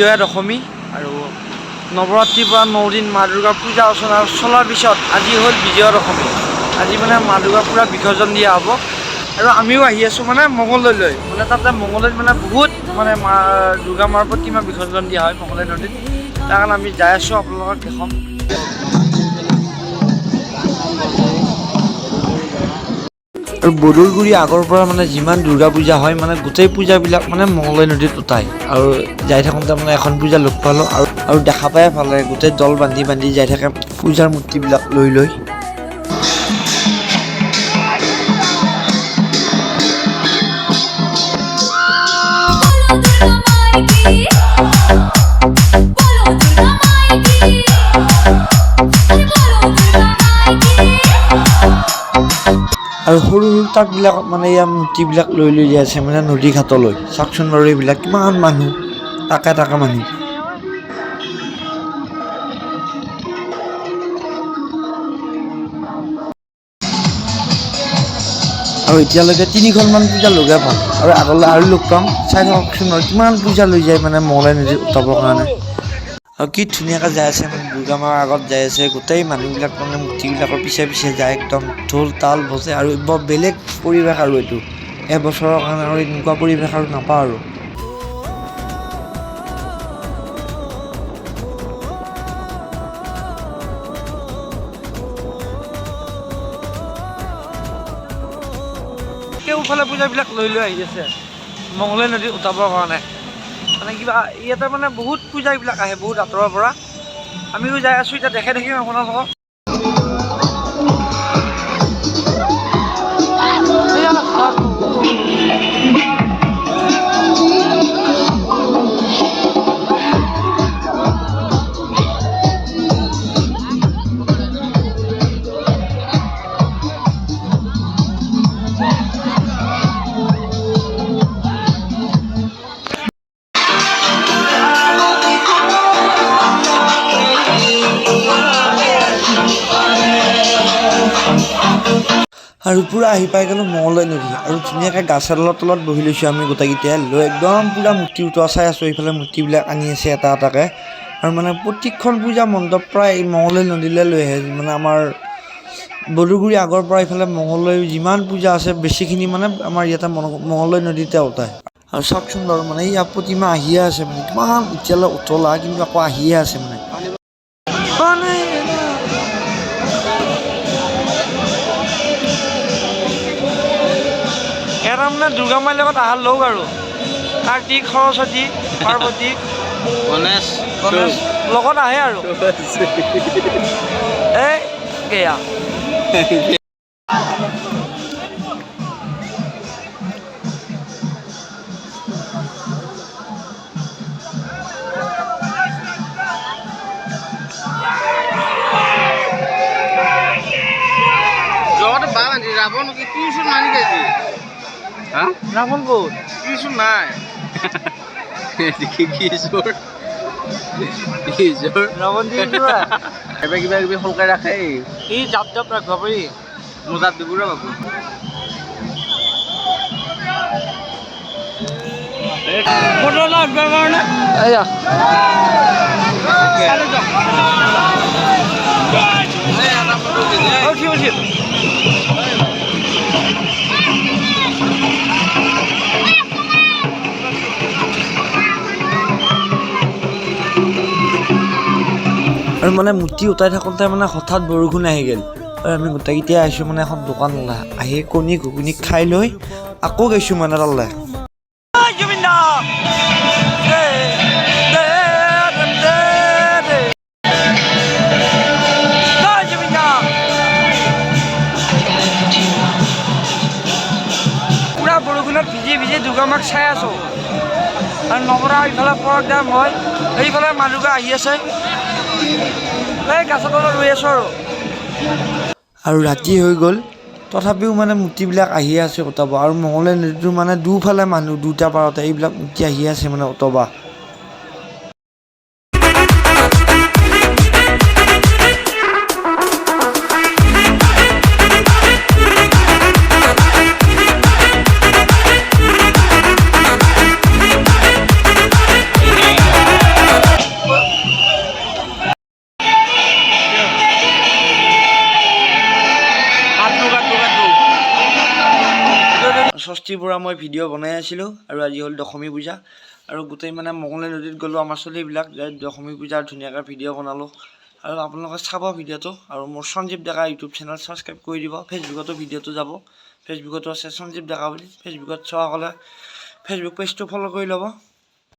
বিজয়া দশমী আৰু নৱৰাত্ৰিৰ পৰা নদিন মা দুৰ্গাৰ পূজা অৰ্চনা চলাৰ পিছত আজি হ'ল বিজয়া দশমী। আজি মানে মা দুৰ্গাৰ পূৰা বিসৰ্জন দিয়া হ'ব আৰু আমিও আহি আছোঁ মানে মঙলদৈলৈ মানে তাতে মঙলদৈত মানে বহুত মানে মা দুৰ্গা মাৰ প্ৰতিমা বিসৰ্জন দিয়া হয় মঙলদৈ নদীত। তাৰ কাৰণে আমি যাই আছোঁ আপোনালোকক দেখাম। আৰু বদলগুৰি আগৰ পৰা মানে যিমান দুৰ্গা পূজা হয় মানে গোটেই পূজাবিলাক মানে মঙলদৈ নদীত উঠায়। আৰু যাই থাকোঁতে মানে এখন পূজা লগ পালোঁ আৰু আৰু দেখা পাই ভাল লাগে গোটেই দল বান্ধি বান্ধি যাই থাকে পূজাৰ মূৰ্তিবিলাক লৈ লৈ। আৰু সৰু সৰু তাকবিলাকত মানে ইয়াৰ মূৰ্তিবিলাক লৈ লৈ যাই আছে মানে নদী ঘাটলৈ। চাওকচোন বাৰু এইবিলাক কিমান মানুহ তাকে তাকে মানুহ। আৰু এতিয়ালৈকে তিনিখনমান পূজা লগাই পাম আৰু আগলৈ আৰু লগ পাম। চাই থাককচোন বাৰু কিমান পূজা লৈ যায় মানে মঙলাই নদীত উঠাবৰ কাৰণে। আৰু কি ধুনীয়াকৈ যাই আছে মানে দুৰ্গা মাৰ আগত যাই আছে, গোটেই মানুহবিলাক মানে মূৰ্তিবিলাকৰ পিছে পিছে যায়, একদম ঢোল, তাল বজে আৰু বৰ বেলেগ পৰিৱেশ আৰু এইটো। এবছৰৰ কাৰণে আৰু এনেকুৱা পৰিৱেশ আৰু নাপাওঁ আৰু। কেওফালে পূজাবিলাক লৈ লৈ আহি আছে। মঙলদৈ নদীত উঠাবৰ কাৰণে। মানে কিবা ইয়াতে মানে বহুত পূজাবিলাক আহে বহুত আঁতৰৰ পৰা। আমিও যাই আছোঁ এতিয়া দেখে দেখিম আপোনালোকক আৰু পূৰা আহি পাই গ'লোঁ মঙলদৈ নদী। আৰু ধুনীয়াকৈ গাছ এডালৰ তলত বহি লৈছোঁ আমি গোটেইকেইটাই। লৈ একদম পূৰা মূৰ্তি উঠোৱা চাই আছোঁ, এইফালে মূৰ্তিবিলাক আনি আছে এটা এটাকৈ। আৰু মানে প্ৰত্যেকখন পূজা মণ্ডপ প্ৰায় মঙলদৈ নদীলৈ লৈ আহে। মানে আমাৰ বদুগুৰি আগৰ পৰা এইফালে মঙলদৈ যিমান পূজা আছে, বেছিখিনি মানে আমাৰ ইয়াতে মঙ- মঙলদৈ নদীতে উঠায় আৰু চাওকচোন বাৰু মানে ইয়াৰ প্ৰতিমা আহিয়ে আছে মানে। কিমান এতিয়ালৈ উতলা, কিন্তু আকৌ আহিয়ে আছে মানে। এটা মানে দুৰ্গা মাৰ লগত আহাৰ লগ আৰু। কাৰ্তিক সৰস্বতী পাৰ্বতী? গণেশ। গণেশ লগত আহে আৰু। এই এয়া জগতে বা বান্ধি ৰাৱণ কি টিউচন মানি গৈছে হা ৰাৱণ ক'ত টিউচন নাই। কিশোৰ কিশোৰ ৰাৱণ দি কিবা কিবি সলকাই ৰাখে ই জাপ জাপ ৰাখিব পাৰি মোজাত দিব ৰ বাবু। ফটো লাগবৰ কাৰণে এয়া উঠি উঠি। আৰু মানে মূৰ্তি উঠাই থাকোঁতে মানে হঠাৎ বৰষুণ আহি গ'ল। আৰু আমি গোটেইকেইটাই আহিছোঁ মানে এখন দোকানলৈ আহি কণী ঘুগুনি খাই লৈ আকৌ গৈছোঁ মানে তালৈ। বৰষুণত ভিজি ভিজি দুৰ্গা চাই আছোঁ। আৰু নৱৰা ইফালে পৰদাম হয় সেইফালে মানুহবোৰ আহি আছে। আৰু। ৰাতি হৈ গ'ল। তথাপিও মানে মূৰ্তিবিলাক আহিয়ে আছে উঠাব আৰু মঙলদৈ নদীটো মানে দুফালে মানুহ, দুটা পাৰতে এইবিলাক মূৰ্তি আহিয়ে আছে মানে উঠাবা ৰাতিৰ পৰা মই ভিডিঅ' বনাই আছিলোঁ আৰু আজি হ'ল দশমী পূজা আৰু গোটেই মানে মঙলে নদীত গ'লোঁ, আমাৰ ছোৱালীবিলাক দশমী পূজাৰ ধুনীয়াকৈ ভিডিঅ' বনালোঁ আৰু আপোনালোকে চাব ভিডিঅ'টো আৰু মোৰ Sanjeev Deka YouTube channel subscribe কৰি দিব, ফেচবুকতো ভিডিঅ'টো যাব, ফেচবুকতো আছে সঞ্জীৱ ডেকা বুলি, ফেচবুকত চোৱাসকলে ফেচবুক পেজটো ফ'ল' কৰি ল'ব।